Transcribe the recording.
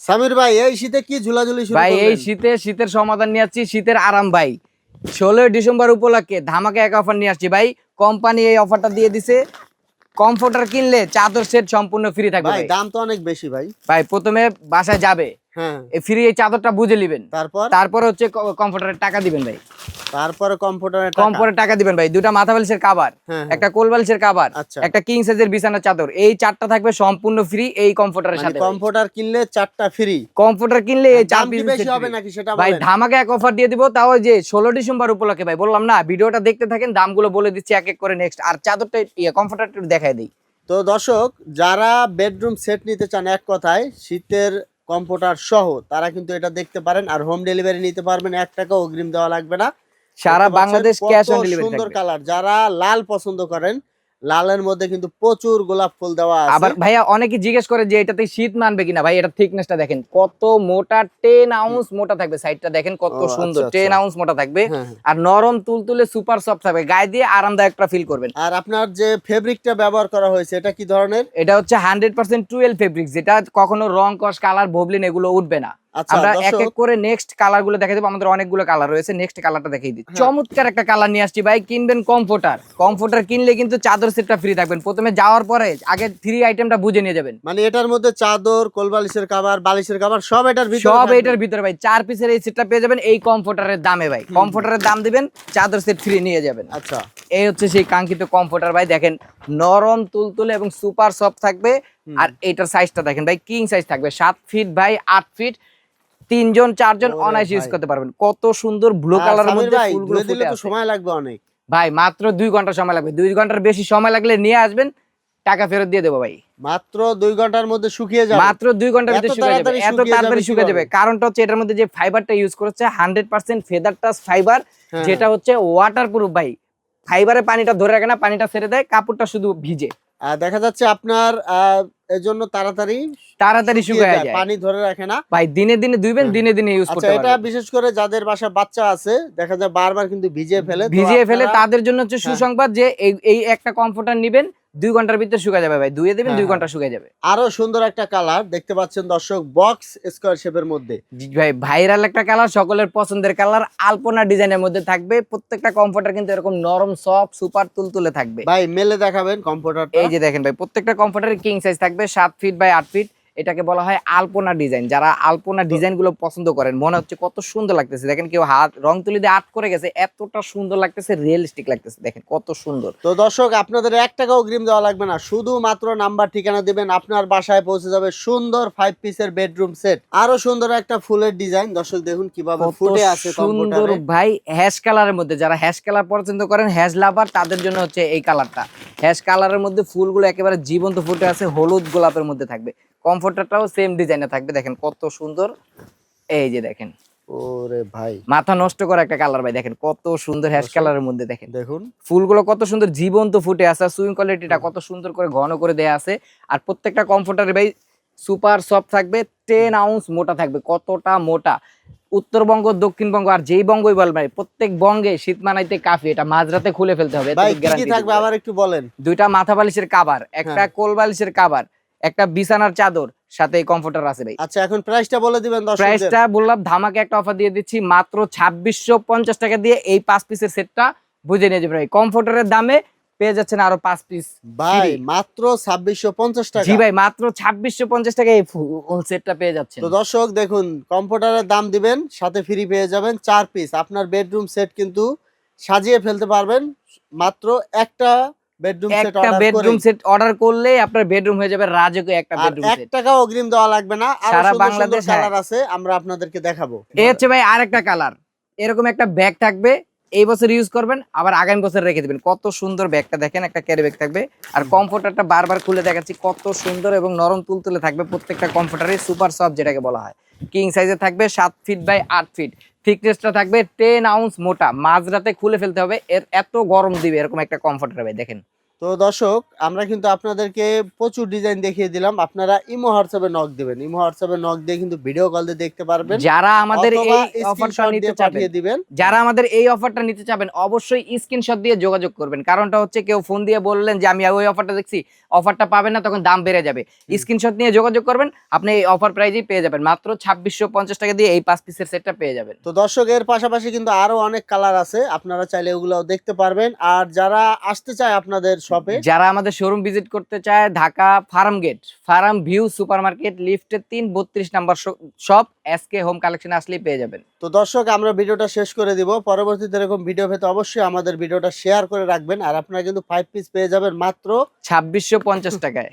সামির ভাই এই শীতে কি ঝুলাঝুলি ভাই এই শীতে শীতের সমাধান নিয়ে আসছি শীতের আরাম ভাই। ষোলোই ডিসেম্বর উপলক্ষে ধামাকে এক অফার নিয়ে আসছি ভাই। কোম্পানি এই অফারটা দিয়ে দিছে। কমফোর্টার কিনলে চাদর সেট সম্পূর্ণ ফ্রি থাকবে ভাই। দাম তো অনেক বেশি ভাই। ভাই প্রথমে বাসায় যাবে। হ্যাঁ। এই ফ্রি এই চাদরটা বুঝে নেবেন। তারপর? তারপরে হচ্ছে কমফোর্টারের টাকা দিবেন ভাই। তারপরে কম্পিউটারের কমফোর্টের টাকা দিবেন ভাই। দুটা মাথা বালিশের কাবার হ্যাঁ, হ্যাঁ। একটা কোল বালিশের কাবার আচ্ছা। একটা কিং সাইজের বিছানার চাদর এই চারটা থাকবে সম্পূর্ণ ফ্রি এই কমফোর্টারের মানে সাথে। কিনলে চারটা ফ্রি কমফোর্টার কিনলে এই চার piece বেশি হবে নাকি সেটা ভাই ধামাকা এক অফার দিয়ে দিব তাও যে ষোলো ডিসেম্বর উপলক্ষে ভাই বললাম না ভিডিওটা দেখতে থাকেন দামগুলো বলে দিচ্ছি এক এক করে নেক্সট আর চাদরটা কমফোর্টার একটু দেখাই দিই। তো দর্শক যারা বেডরুম সেট নিতে চান এক কথায় শীতের কম্পিউটার সহ তারা কিন্তু এটা দেখতে পারেন আর হোম ডেলিভারি নিতে পারবেন এক টাকা অগ্রিম দেওয়া লাগবে না। সারা বাংলাদেশ ক্যাশ অন ডেলিভারি সুন্দর কালার। যারা লাল পছন্দ করেন লালের মধ্যে কিন্তু প্রচুর গোলাপ ফুল দেওয়া আছে। আবার ভাইয়া অনেকে জিজ্ঞেস করে যে এটাতে শীত মানবে কিনা। ভাই এটা থিকনেসটা দেখেন কত মোটা টেন আউন্স মোটা থাকবে। সাইডটা দেখেন কত আচ্ছা, সুন্দর আচ্ছা। টেন আউন্স মোটা থাকবে। হ্যাঁ, হ্যাঁ। আর নরম তুলতুলে সুপার সফট থাকবে। গায়ে দিয়ে আরামদায়কটা ফিল করবেন। আর আপনার যে ফেব্রিকটা ব্যবহার করা হয়েছে এটা কি ধরনের? এটা হচ্ছে হান্ড্রেড পার্সেন্ট টুয়েলভ ফেব্রিক যেটা কখনো রং কস কালার ভবলিন এগুলো উঠবে না। আচ্ছা আমরা এক এক করে নেক্সট কালারগুলো দেখাই দেবো। আমাদের অনেকগুলো কালার রয়েছে। নেক্সট কালারটা দেখাই দিই হ্যাঁ। চমৎকার একটা কালার নিয়ে আসছি ভাই। কিনবেন কমফোর্টার কমফোর্টার কিনলে কিন্তু চাদর সেটটা ফ্রি থাকবেন। প্রথমে যাওয়ার পরে আগে থ্রি আইটেমটা বুঝে নিয়ে যাবেন। মানে এটার মধ্যে চাদর কোলবালিশের কাবার বালিশের কাবার সব এটার ভিতরে সব এটার ভিতরে ভাই। চার পিসের এই সেটটা পেয়ে যাবেন। এই কমফোর্টারের দামে ভাই। কমফোর্টারের দাম দিবেন চাদর সেট ফ্রি নিয়ে যাবেন। আচ্ছা। এই হচ্ছে সেই কাঙ্ক্ষিত কমফোর্টার ভাই। দেখেন নরম তুলতুলে এবং সুপার সফট থাকবে। আর এটার সাইজটা দেখেন ভাই। কিং সাইজ থাকবে। সাত ফিট বাই আট ফিট তিনজন চারজন অনায়াসে ইউজ করতে পারবেন। কত সুন্দর ব্লু কালারের মধ্যে ফুলগুলো দিলে তো সময় লাগবে অনেক। ভাই মাত্র দুই ঘণ্টা সময় লাগবে। দুই ঘণ্টার বেশি সময় লাগলে নিয়ে আসবেন টাকা ফেরত দিয়ে দেবো ভাই। মাত্র দুই ঘণ্টার মধ্যে শুকিয়ে যাবে। মাত্র দুই ঘণ্টার ভিতরে শুকিয়ে যাবে। এত তাড়াতাড়ি শুকিয়ে যাবে। কারণটা হচ্ছে এটার মধ্যে যে ফাইবারটা ইউজ করেছে hundred percent feather touch fibre. যেটা হচ্ছে ওয়াটার প্রুফ ভাই ফাইবারে পানিটা ধরে রাখে না পানিটা ছেড়ে দেয় কাপড়টা শুধু ভিজে। দেখা যাচ্ছে আপনার আহ, এর জন্য তাড়াতাড়ি তাড়াতাড়ি শুকিয়ে যায়, পানি ধরে রাখে না ভাই দিনে দিনে ধুইবেন। দিনে দিনে ইউজ আচ্ছা করতে এটা বিশেষ করে যাদের বাসা বাচ্চা আছে দেখা যায় বারবার কিন্তু ভিজিয়ে ফেলে ভিজিয়ে ফেলে তাদের জন্য হচ্ছে হ্যাঁ। সুসংবাদ যে এই এই একটা কমফোর্টার নিবেন দুই ঘণ্টার ভিতরে শুকা যাবে ভাই। ধুয়ে দেবেন হ্যাঁ, দুই হ্যাঁ। ঘণ্টা শুকা যাবে। আরও সুন্দর একটা কালার দেখতে পাচ্ছেন দর্শক বক্স স্কোয়ার শেপের মধ্যে। ভাই ভাইরাল একটা কালার সকলের পছন্দের কালার আলপনা ডিজাইনের মধ্যে থাকবে। প্রত্যেকটা কমফোর্টার কিন্তু এরকম নরম সফট সুপার তুলতুলে থাকবে। ভাই মেলে দেখাবেন কমফোর্টার এই যে দেখেন ভাই প্রত্যেকটা কমফোর্টার কিং সাইজ থাকবে সাত ফিট বাই আট ফিট এটাকে বলা হয় আলপনা ডিজাইন। যারা আলপনা ডিজাইনগুলো পছন্দ করেন মনে হচ্ছে কত সুন্দর লাগতেছে। দেখেন কেউ হাত রং তুলি দিয়ে আর্ট করে গেছে এতটা সুন্দর লাগতেছে রিয়েলিস্টিক লাগতেছে। দেখেন কত সুন্দর। তো দর্শক আপনাদের এক টাকা অগ্রিম দেওয়া লাগবে না। শুধুমাত্র নাম্বার ঠিকানা দিবেন আপনার বাসায় পৌঁছে যাবে সুন্দর ফাইভ পিসের বেডরুম সেট আরও সুন্দর একটা ফুলের ডিজাইন দর্শক দেখুন কীভাবে ফুটে আছে সুন্দর ভাই হ্যাশ কালারের মধ্যে। যারা হ্যাশ কালার পছন্দ করেন হ্যাশ লাভার তাদের জন্য হচ্ছে এই কালারটা হ্যাশ কালারের মধ্যে ফুলগুলো একেবারে জীবন্ত ফুটে আছে হলুদ গোলাপের মধ্যে থাকবে। কমফোর্টারটাও সেম ডিজাইনে থাকবে। দেখেন কত সুন্দর। এই যে দেখেন। ওরে ভাই। মাথা নষ্ট করা একটা কালার ভাই দেখেন কত সুন্দর হ্যাশ কালারের মধ্যে দেখেন। দেখুন। ফুলগুলো কত সুন্দর জীবন্ত ফুটে আছে সুইং কোয়ালিটিটা কত সুন্দর করে ঘন করে দেয়া আছে। আর প্রত্যেকটা কমফোর্টারে ভাই সুপার সফট থাকবে টেন আউন্স মোটা থাকবে কতটা মোটা। উত্তরবঙ্গ দক্ষিণবঙ্গ আর যেই বঙ্গই বল ভাই প্রত্যেক বঙ্গে শীত মানাইতে কাফি এটা মাঝরাতে খুলে ফেলতে হবে থাকবে আবার একটু বলেন? দুইটা মাথা বালিশের কাবার একটা হ্যাঁ। কোল বালিশের কাবার একটা বিছানার চাদর সাথে কমফোর্টার আছে ভাই। আচ্ছা এখন প্রাইসটা বলে দিবেন প্রাইসটা বললাম ধামাকে একটা অফার দিয়ে দিচ্ছি মাত্র ছাব্বিশশো পঞ্চাশ টাকা দিয়ে এই পাঁচ পিসের সেটটা বুঝে নিয়ে যাবে ভাই। কমফোর্টারের দামে পেয়ে যাচ্ছেন আরও পাঁচ পিস ভাই মাত্র ছাব্বিশশো পঞ্চাশ টাকা। জি ভাই মাত্র ছাব্বিশশো পঞ্চাশ টাকা এই ফুল সেটটা পেয়ে যাচ্ছেন। তো দর্শক দেখুন কম্পিউটারের দাম দিবেন সাথে ফ্রি পেয়ে যাবেন চার পিস আপনার বেডরুম সেট কিন্তু সাজিয়ে ফেলতে পারবেন মাত্র একটা একটা বেডরুম সেট অর্ডার করলে আপনার বেডরুম হয়ে যাবে রাজকীয় একটা বেডরুম সেট টাকা অগ্রিম দেওয়া লাগবে না সারা বাংলাদেশ, কালার আছে আমরা আপনাদেরকে দেখাবো। এ হচ্ছে ভাই আরেকটা কালার এরকম একটা ব্যাগ থাকবে এই বছর ইউজ করবেন আবার আগামী বছর রেখে দিবেন। কত সুন্দর ব্যাগটা দেখেন একটা ক্যারি ব্যাগ থাকবে। আর কমফোর্টারটা বারবার খুলে দেখাচ্ছি কত সুন্দর এবং নরম তুলতুলে থাকবে প্রত্যেকটা কমফোর্টারে সুপার সফট যেটাকে বলা হয়। কিং সাইজে থাকবে সাত ফিট বাই আট ফিট থিকনেসটা থাকবে টেন আউন্স মোটা। মাঝরাতে খুলে ফেলতে হবে। এর এত গরম দিবে, এরকম একটা কমফোর্টার হবে, দেখেন। তো দর্শক আমরা কিন্তু আপনাদেরকে প্রচুর ডিজাইন দেখিয়ে দিলাম। আপনারা ইমো হোয়াটসঅ্যাপে নক দিবেন। ইমো হোয়াটসঅ্যাপে নক দিয়ে কিন্তু ভিডিও কল দিয়ে দেখতে পারবেন। যারা আমাদের এই অফারটা নিতে পাঠিয়ে দিবেন। যারা আমাদের এই অফারটা নিতে চাবেন অবশ্যই স্ক্রিনশট দিয়ে যোগাযোগ করবেন। কারণটা হচ্ছে কেউ ফোন দিয়ে বললেন যে আমি ওই অফারটা দেখছি অফারটা পাবেন না তখন দাম বেড়ে যাবে। স্ক্রিনশট নিয়ে যোগাযোগ করবেন আপনি এই অফার প্রাইজেই পেয়ে যাবেন। মাত্র ছাব্বিশশো পঞ্চাশ টাকা দিয়ে এই পাঁচ পিসের সেটটা পেয়ে যাবেন। তো দর্শক এর পাশাপাশি কিন্তু আরও অনেক কালার আছে। আপনারা চাইলে ওগুলোও দেখতে পারবেন। আর যারা আসতে চায় আপনাদের শপে যারা আমাদের শোরুম ভিজিট করতে চায় Dhaka farm gate farm view super market লিফটের তিন বত্রিশ number shop S K home collection আসলেই পেয়ে যাবেন। তো দর্শক আমরা ভিডিওটা শেষ করে দিব। পরবর্তীতে এরকম ভিডিও পেতে অবশ্যই আমাদের ভিডিওটা শেয়ার করে রাখবেন। আর আপনারা কিন্তু ফাইভ পিস পেয়ে যাবেন মাত্র ছাব্বিশশো পঞ্চাশ টাকায়।